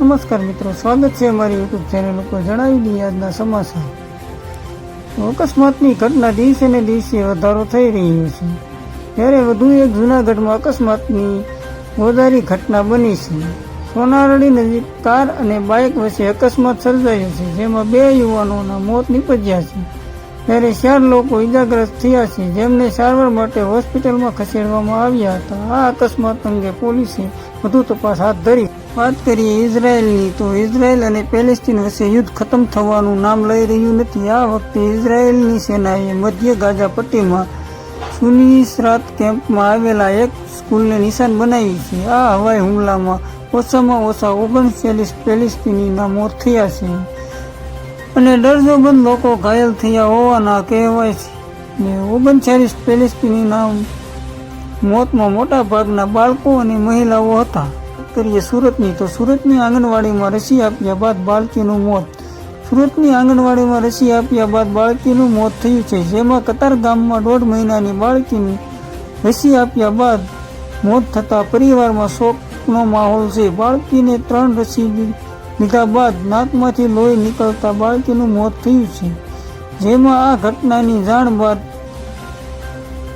નમસ્કાર મિત્રો, સ્વાગત છે અમારી યુટ્યુબ ચેનલ ઉપર. જણાવી દઈએ આજના સમાચાર. અકસ્માતની ઘટના દિવસે ને દિવસે વધારો થઈ રહ્યો છે. ત્યારે વધુ એક જૂનાગઢમાં અકસ્માતની વધારી ઘટના બની છે. સોનારડી નજીક કાર અને બાઇક વચ્ચે અકસ્માત સર્જાયો છે, જેમાં બે યુવાનોના મોત નીપજ્યા છે. ત્યારે ચાર લોકો ઇજાગ્રસ્ત થયા છે, જેમને સારવાર માટે હોસ્પિટલમાં ખસેડવામાં આવ્યા હતા. આ અકસ્માત અંગે પોલીસે વધુ તપાસ હાથ ધરી. વાત કરીએ ઇઝરાયલની, તો ઇઝરાયલ અને પેલેસ્તીન વચ્ચે યુદ્ધ ખતમ થવાનું નામ લઈ રહ્યું નથી. આ વખતે ઇઝરાયલની સેનાએ મધ્ય ગાઝા પટ્ટીમાં સુનીસરાત કેમ્પમાં આવેલા એક સ્કૂલને નિશાન બનાવી છે. આ હવાઈ હુમલામાં ઓછામાં ઓછા ઓગણચાલીસ પેલેસ્ટીનીના મોત થયા છે. અને દર્જનબંધ લોકો ઘાયલ થયા હોવાના કહેવાય છે. ને ઓગણચાલીસ પેલેસ્ટીનીના મોતમાં મોટા ભાગના બાળકો અને મહિલાઓ હતા. કરીએ સુરતની, તો સુરતની આંગણવાડીમાં રસી આપ્યા બાદ બાળકીનું મોત. સુરતની આંગણવાડીમાં રસી આપ્યા બાદ બાળકીનું મોત થયું છે, જેમાં કતાર ગામમાં દોઢ મહિનાની બાળકીની રસી આપ્યા બાદ મોત થતાં પરિવારમાં શોકનો માહોલ છે. બાળકીને ત્રણ રસી લીધા બાદ નાકમાંથી લોહી નીકળતા બાળકીનું મોત થયું છે, જેમાં આ ઘટનાની જાણ બાદ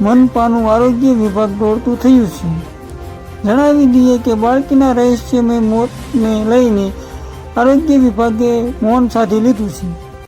મનપાનું આરોગ્ય વિભાગ દોડતું થયું છે. જણાવી દઈએ કે બાળકીના રહસ્યમય મોતને લઈને આરોગ્ય વિભાગે મૌન સાધી લીધું છે.